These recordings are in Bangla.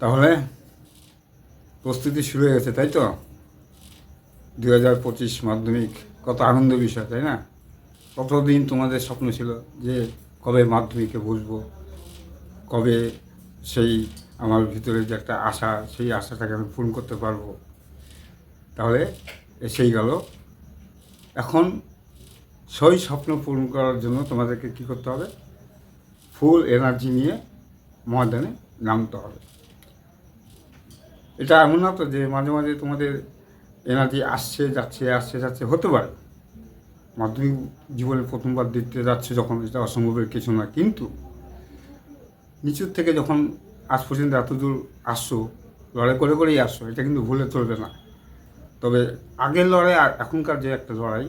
তাহলে প্রস্তুতি শুরু হয়ে গেছে, তাই তো? দুই হাজার পঁচিশ মাধ্যমিক, কত আনন্দ বিষয়, তাই না? কতদিন তোমাদের স্বপ্ন ছিল যে কবে মাধ্যমিকে বসবো? কবে সেই আমার ভিতরে যে একটা আশা, সেই আশাটাকে আমি পূরণ করতে পারব? তাহলে এসেই গেল। এখন সেই স্বপ্ন পূরণ করার জন্য তোমাদেরকে কী করতে হবে? ফুল এনার্জি নিয়ে ময়দানে নামতে হবে। এটা এমন না তো যে মাঝে মাঝে তোমাদের এনার্জি আসছে, যাচ্ছে আসছে, যাচ্ছে, হতে পারে। মাধ্যমিক জীবনে প্রথমবার দিতে যাচ্ছে যখন, এটা অসম্ভবের কিছু না। কিন্তু নিচুর থেকে যখন আজ পর্যন্ত এত দূর আসছো, লড়াই করে করেই আসছো, এটা কিন্তু ভুলে চলবে না। তবে আগের লড়াই আর এখনকার যে একটা লড়াই,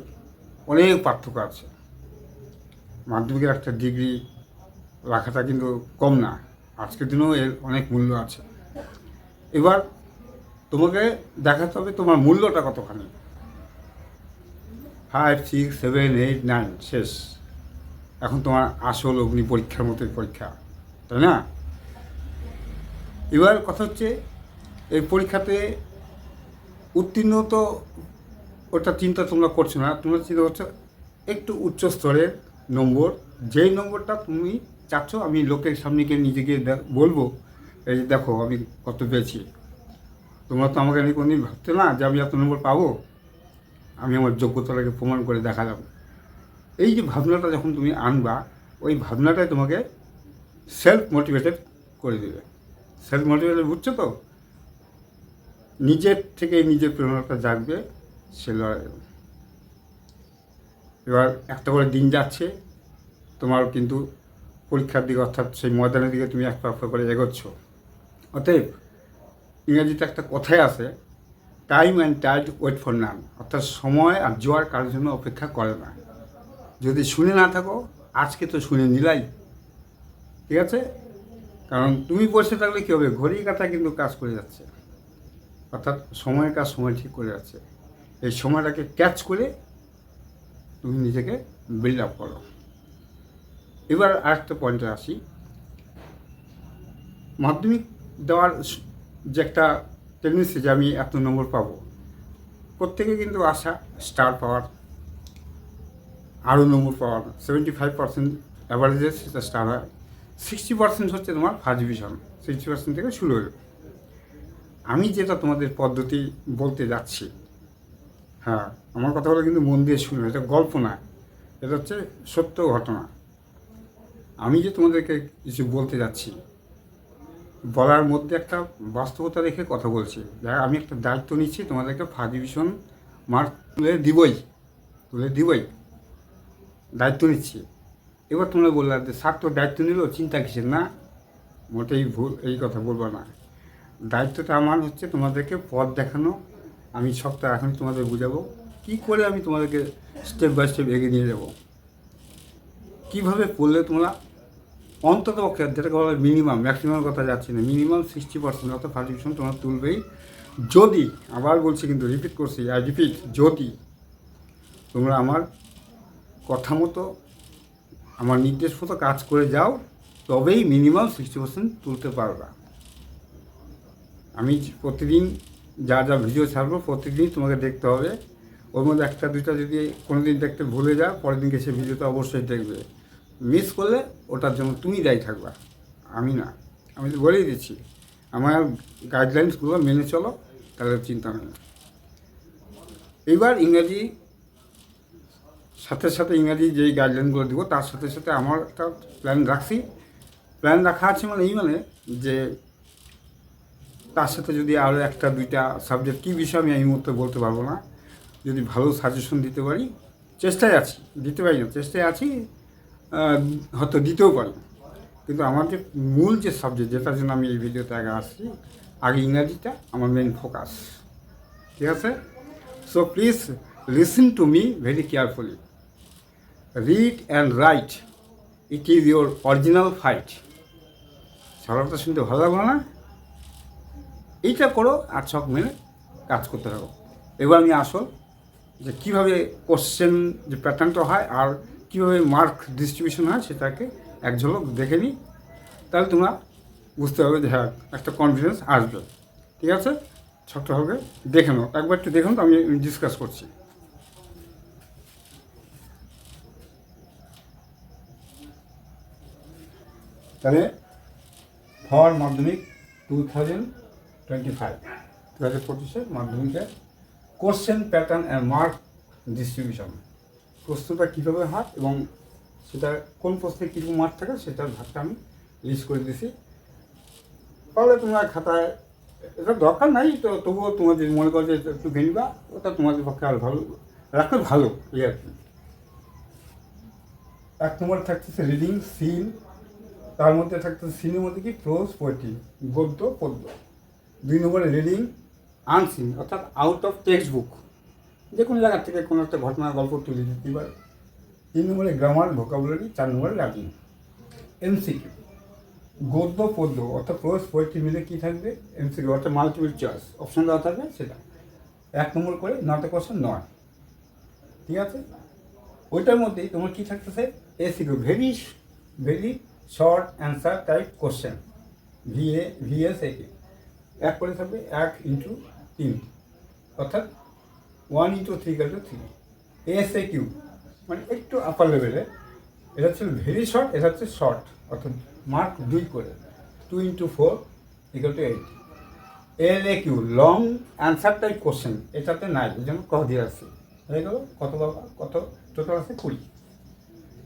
অনেক পার্থক্য আছে। মাধ্যমিকের একটা ডিগ্রি রাখাটা কিন্তু কম না। আজকের দিনেও এর অনেক মূল্য আছে। এবার তোমাকে দেখাতে হবে তোমার মূল্যটা কতখানি। Five six seven eight nine শেষ। এখন তোমার আসল অগ্নি পরীক্ষার মতোই পরীক্ষা, তাই না? এবার কথা হচ্ছে, এই পরীক্ষাতে উত্তীর্ণ তো ওটা চিন্তা তোমরা করছ না, তোমরা চিন্তা করছ একটু উচ্চ স্তরের নম্বর। যেই নম্বরটা তুমি চাচ্ছ, আমি লোকের সামনে গিয়ে নিজেকে বলব, এই যে দেখো আমি কত পেয়েছি। তোমরা তো আমাকে নিয়ে কোনদিন ভাবতে না যে আমি এত নম্বর পাবো? আমি আমার যোগ্যতাটাকে প্রমাণ করে দেখালাম। এই যে ভাবনাটা যখন তুমি আনবা, ওই ভাবনাটাই তোমাকে সেলফ মোটিভেটেড করে দেবে। সেলফ মোটিভেটেড বুঝছ তো? নিজের থেকে নিজের প্রেরণাটা জাগবে, সে এবার একটা করে দিন যাচ্ছে, তোমার কিন্তু পরীক্ষার দিকে অর্থাৎ সেই ময়দানের দিকে তুমি এক পা করে এগোচ্ছ। অতএব ইংরেজিতে একটা কথাই আছে time and tide wait for none অর্থাৎ সময় আর জোয়ার কারোর জন্য অপেক্ষা করে না। যদি শুনে না থাকো, আজকে তো শুনে নিলাই। ঠিক আছে? কারণ তুমি বসে থাকলে কী হবে? ঘড়ি কাটা কিন্তু কাজ করে যাচ্ছে। অর্থাৎ সময়ের কাজ সময় ঠিক করে যাচ্ছে। এই সময়টাকে ক্যাচ করে তুমি নিজেকে বিল্ড আপ করো। এবার আরেকটা পয়েন্টে আসি। মাধ্যমিক দেওয়ার যে একটা টেন্ডেন্সি যে আমি এত নম্বর পাবো। প্রত্যেকে কিন্তু আশা স্টার পাওয়ার আরও নম্বর পাওয়ার সেভেন্টি ফাইভ পার্সেন্ট অ্যাভারেজে সেটা স্টার হয়। সিক্সটি পার্সেন্ট হচ্ছে তোমার ফার্স্ট ডিভিশন সিক্সটি পার্সেন্ট থেকে শুরু হয়ে আমি যেটা তোমাদের পদ্ধতি বলতে যাচ্ছি হ্যাঁ আমার কথাগুলো কিন্তু মন দিয়ে শুনো, এটা গল্প না। এটা হচ্ছে সত্য ঘটনা। আমি যে তোমাদেরকে কিছু বলতে যাচ্ছি বলার মধ্যে একটা বাস্তবতা রেখে কথা বলছি। দেখ, আমি একটা দায়িত্ব নিচ্ছি, তোমাদেরকে ফার্স্ট ডিভিশন মার্ক তুলে দিবই তুলে দিবই। দায়িত্ব নিচ্ছি। এবার তোমরা বললে যে স্যার তো দায়িত্ব নিল, চিন্তা কিসের? না, মোটেই ভুল, এই কথা বলব না। দায়িত্বটা আমার হচ্ছে তোমাদেরকে পথ দেখানো। আমি সবটা এখন তোমাদের বুঝাবো। কি করে আমি তোমাদেরকে স্টেপ বাই স্টেপ এগিয়ে নিয়ে যাব? কীভাবে পড়লে তোমরা অন্তত পক্ষে যেটাকে বলা মিনিমাম ম্যাক্সিমাম কথা যাচ্ছে না। মিনিমাম সিক্সটি পার্সেন্ট অর্থাৎ ডিভিশন তোমরা তুলবেই। যদি, আবার বলছি কিন্তু রিপিট করছি আই রিপিট যদি তোমরা আমার কথা মতো, আমার নির্দেশ মতো কাজ করে যাও, তবেই মিনিমাম সিক্সটি পার্সেন্ট তুলতে পারবা। আমি প্রতিদিন যা যা ভিডিও ছাড়বো প্রতিদিন তোমাকে দেখতে হবে। ওর মধ্যে একটা, দুইটা যদি কোনো দিন দেখতে ভুলে যাও, পরের দিনকে সে ভিডিওটা অবশ্যই দেখবে। মিস করলে ওটার জন্য তুমি দায়ী থাকবা। আমি না। আমি তো বলেই দিচ্ছি, আমার গাইডলাইন্সগুলো মেনে চলো, তাহলে চিন্তা নেই এইবার ইংরাজি, সাথে সাথে ইংরাজি যেই গাইডলাইনগুলো দিব, তার সাথে সাথে আমার একটা প্ল্যান রাখছি। প্ল্যান রাখা আছে মানে এই মানে যে, তার সাথে যদি আরও একটা, দুইটা সাবজেক্ট কী বিষয় আমি এই মুহূর্তে বলতে পারব না। যদি ভালো সাজেশন দিতে পারি, চেষ্টায় আছি, দিতে পারি না, চেষ্টায় আছি। হয়তো দিতেও পারি। কিন্তু আমার যে মূল যে সাবজেক্ট যেটার জন্য আমি এই ভিডিওতে আগে আসছি, আগে ইংরাজিটা আমার মেন ফোকাস ঠিক আছে? So please listen to me very carefully read and write it is your original fight সরলটা শুনতে ভালো লাগল না? এইটা করো আর সব মেনে কাজ করতে থাকো। এবার আমি আসল যে কীভাবে কোশ্চেন যে প্যাটার্নটা হয় আর কীভাবে মার্ক ডিস্ট্রিবিউশন হয় সেটাকে এক ঝলক দেখে নিই, তাহলে তোমরা বুঝতে পারবে যে হ্যাঁ একটা কনফিডেন্স আসবে। ঠিক আছে? ছোট্টভাবে দেখে নাও। একবার একটু দেখুন তো, আমি ডিসকাস করছি। তাহলে ফর মাধ্যমিক টু থাউজেন্ড টোয়েন্টি ফাইভ দু হাজার পঁচিশের মাধ্যমিকের question pattern and mark distribution প্রশ্নটা কীভাবে হয় এবং সেটা কোন প্রশ্নে কীরকম মার্ক থাকে সেটার ভাগটা আমি লিস্ট করে দিয়েছি তাহলে তোমার খাতায়, এটা দরকার নাই, তো তবুও তোমার যদি মনে করো যে একটু ঘেনিবা ওটা তোমাদের পক্ষে আর ভালো, রাখলে ভালো, এই আর কি। এক নম্বর থাকতেছে রিডিং সিন তার মধ্যে থাকতেছে সিনের মধ্যে কি? প্রোজ পোয়েট্রি গদ্য, পদ্য। দুই নম্বরে রিডিং আনসিন অর্থাৎ আউট অফ টেক্সট বুক যে কোনো জায়গার থেকে কোনো একটা ঘটনা, গল্প তুলে দিতে পারে। তিন নম্বরে গ্রামার ভোকাবুলারি চার নম্বরে রাইটিং এমসিকিউ গদ্য, পদ্য, অর্থাৎ প্রোজ পোয়েট্রি মিলে কী থাকবে? এমসিকিউ অর্থাৎ মাল্টিপল চয়েস অপশন দেওয়া থাকবে সেটা। এক নম্বর করে নটা কোশ্চেন নয়। ঠিক আছে? ওইটার মধ্যেই তোমার কী থাকতেছে? SAQ very very short answer type question VA VS এক করে থাকবে এক ইন্টু তিন অর্থাৎ one into three two three. S A Q মানে একটু আপার লেভেলে এটা হচ্ছে ভেরি শর্ট এটা হচ্ছে শর্ট অর্থাৎ মার্ক দুই করে। Two into four equal two eight L A Q long answer type question এটাতে নাই, এই জন্য ক দিয়ে আসছি? হয়ে গেল, কত বাবা, কত? টোটাল আছে কুড়ি।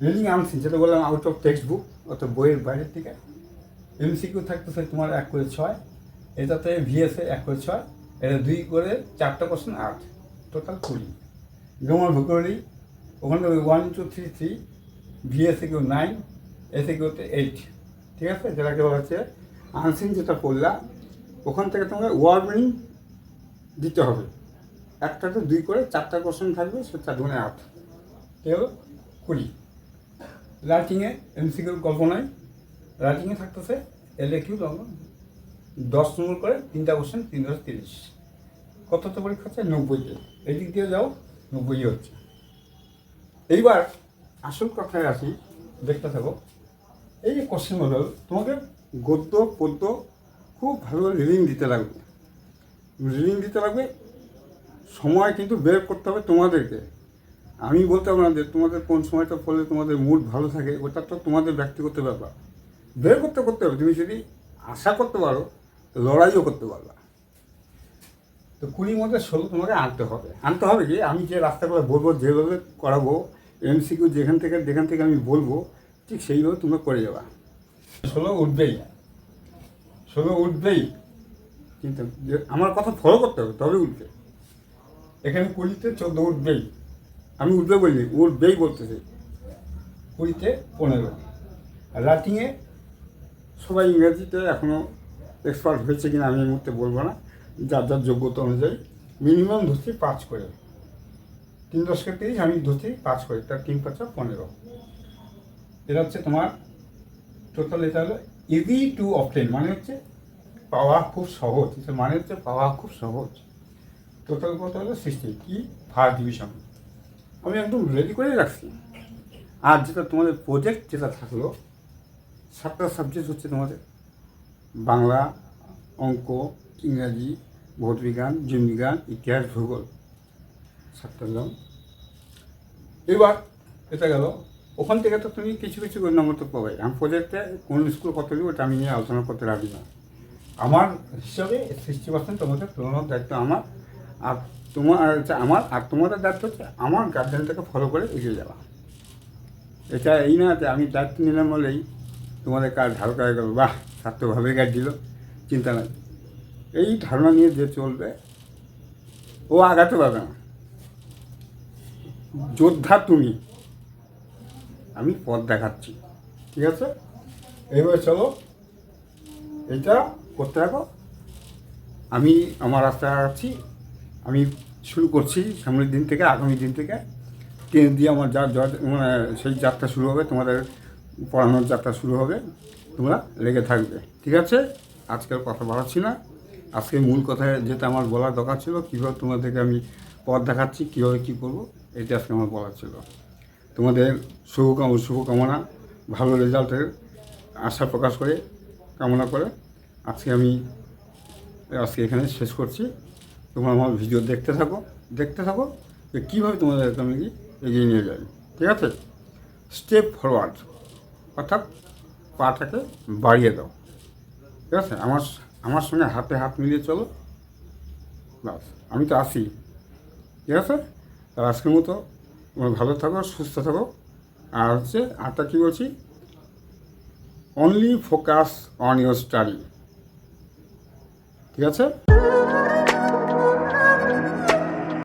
রিডিং আনসিন যেটা বললাম আউট অফ টেক্সট বুক অর্থাৎ বইয়ের বাইরের থেকে। এমসিকিউ থাকতেছে তোমার এক করে ছয়, এটাতে ভিএসএ এক করে ছয়, এটা দুই করে চারটা কোশ্চেন আট। টোটাল কুড়ি। গ্রামার ভুকরি ওখানে one two three three VSA কেউ নাইন এসে কেউতে এইট ঠিক আছে? যেটাকে হচ্ছে আনসিন যেটা পড়লাম ওখান থেকে তোমাকে ওয়ার্ড মিনিং দিতে হবে। একটাতে দুই করে চারটা কোশ্চেন থাকবে সে চার দুগুণে আট হলো কুড়ি। রাইটিংয়ে এমসিকিউর গল্প নয় রাইটিংয়ে থাকতেছে এলএ কিউ দশ নম্বর করে তিনটা কোশ্চেন তিন দশ তিরিশ। কতটা পরীক্ষা হচ্ছে? নব্বইতে। এই দিক দিয়ে যাও, নব্বই হচ্ছে। এইবার আসল কথায় আসি, দেখতে থাকো। এই যে কোশ্চেন কোশ্চেনগুলো তোমাকে গদ্য, পদ্য খুব ভালো রিডিং দিতে লাগবে। রিডিং দিতে লাগবে, সময় কিন্তু বের করতে হবে তোমাদেরকে। আমি বলতে না যে তোমাদের কোন সময়টা পড়লে তোমাদের মুড ভালো থাকে, ওটা তো তোমাদের ব্যক্তিগত ব্যাপার। বের করতে করতে হবে। তুমি যদি আশা করতে পারো, লড়াইও করতে পারবা। তো কুড়ির মধ্যে ষোলো তোমাকে আনতে হবে। আনতে হবে কি? আমি যে রাস্তাগুলো বলব যেভাবে করাবো এমসিকিউ যেখান থেকে যেখান থেকে আমি বলব ঠিক সেইভাবে তোমরা করে যাবা। ষোলো উঠবেই। ষোলো উঠবেই। কিন্তু আমার কথা ফলো করতে হবে তবে উঠবে। এখানে কুড়িতে চোদ্দ উঠবেই। আমি উঠবে বলিনি উঠবেই বলতেছি। কুড়িতে পনেরো। আর রাইটিংয়ে সবাই ইংরেজিতে এখনও এক্সপার্ট হয়েছে কিনা আমি এই মুহূর্তে বলব না। যার যার যোগ্যতা অনুযায়ী মিনিমাম ধরছি পাঁচ করে। তিন দশকে তিরিশ, আমি ধরছি পাঁচ করে, তার তিন পাঁচা পনেরো। এটা হচ্ছে তোমার টোটাল এটা হলো ইজি টু অপটেন মানে হচ্ছে পাওয়া খুব সহজ। মানে হচ্ছে পাওয়া খুব সহজ। টোটাল কত হলো? সিক্সটি কি? ফার্স্ট ডিভিশন আমি একদম রেডি করে রাখছি। আর যেটা তোমাদের প্রজেক্ট যেটা থাকল, সাতটা সাবজেক্ট হচ্ছে তোমাদের বাংলা, অঙ্ক ইংরাজি ভৌতবিজ্ঞান জীববিজ্ঞান ইতিহাস, ভূগোল। দিলাম এবার এটা গেল। ওখান থেকে তো তুমি কিছু কিছু করে নম্বর তো পাবে। আমি প্রজেক্টে কোন স্কুল কত দিব ওটা আমি নিয়ে আলোচনা করতে রাখি না। আমার হিসাবে সিক্সটি পার্সেন্ট তোমাদের তুলনার দায়িত্ব আমার। আর তোমার আমার, আর তোমাদের দায়িত্ব হচ্ছে আমার গার্জেনটাকে ফলো করে এগিয়ে যাওয়া। এটা এই না যে আমি দায়িত্ব নিলাম বলেই তোমাদের কাজ হালকা হয়ে গেল। বাহ ছাত্রভাবে গাইড দিল। চিন্তা নাই। এই ধারণা নিয়ে যে চলবে, ও আগাতে পারবে না। যোদ্ধা তুমি, আমি পথ দেখাচ্ছি, ঠিক আছে? এইভাবে চলো, এটা করতে থাকো। আমি আমার রাস্তায় আছি, আমি শুরু করছি সামনের দিন থেকে, আগামী দিন থেকে। ট্রেন দিয়ে আমার যা মানে সেই যাত্রা শুরু হবে, তোমাদের পড়ানোর যাত্রা শুরু হবে, তোমরা লেগে থাকবে, ঠিক আছে? আজকের কথা বাড়াচ্ছি না। আজকে মূল কথায় যেটা আমার বলার দরকার ছিল, কীভাবে তোমাদেরকে আমি পথ দেখাচ্ছি, কীভাবে কী করব এটা আজকে আমার বলার ছিল। তোমাদের শুভকাম, শুভকামনা, ভালো রেজাল্টের আশা প্রকাশ করে, কামনা করে আজকে আমি, আজকে এখানে শেষ করছি। তোমরা আমার ভিডিও দেখতে থাকো দেখতে থাকো যে কীভাবে তোমাদেরকে আমি এগিয়ে নিয়ে যাই, ঠিক আছে? স্টেপ ফরওয়ার্ড অর্থাৎ পাটাকে বাড়িয়ে দাও, ঠিক আছে? আমার আমার সঙ্গে হাতে হাত মিলিয়ে চলো। বাস আমি তো আসি। ঠিক আছে? তার আজকের মতো ভালো থাকো, সুস্থ থাকো। আর হচ্ছে আরটা কী বলছি? Only focus on your study ঠিক আছে?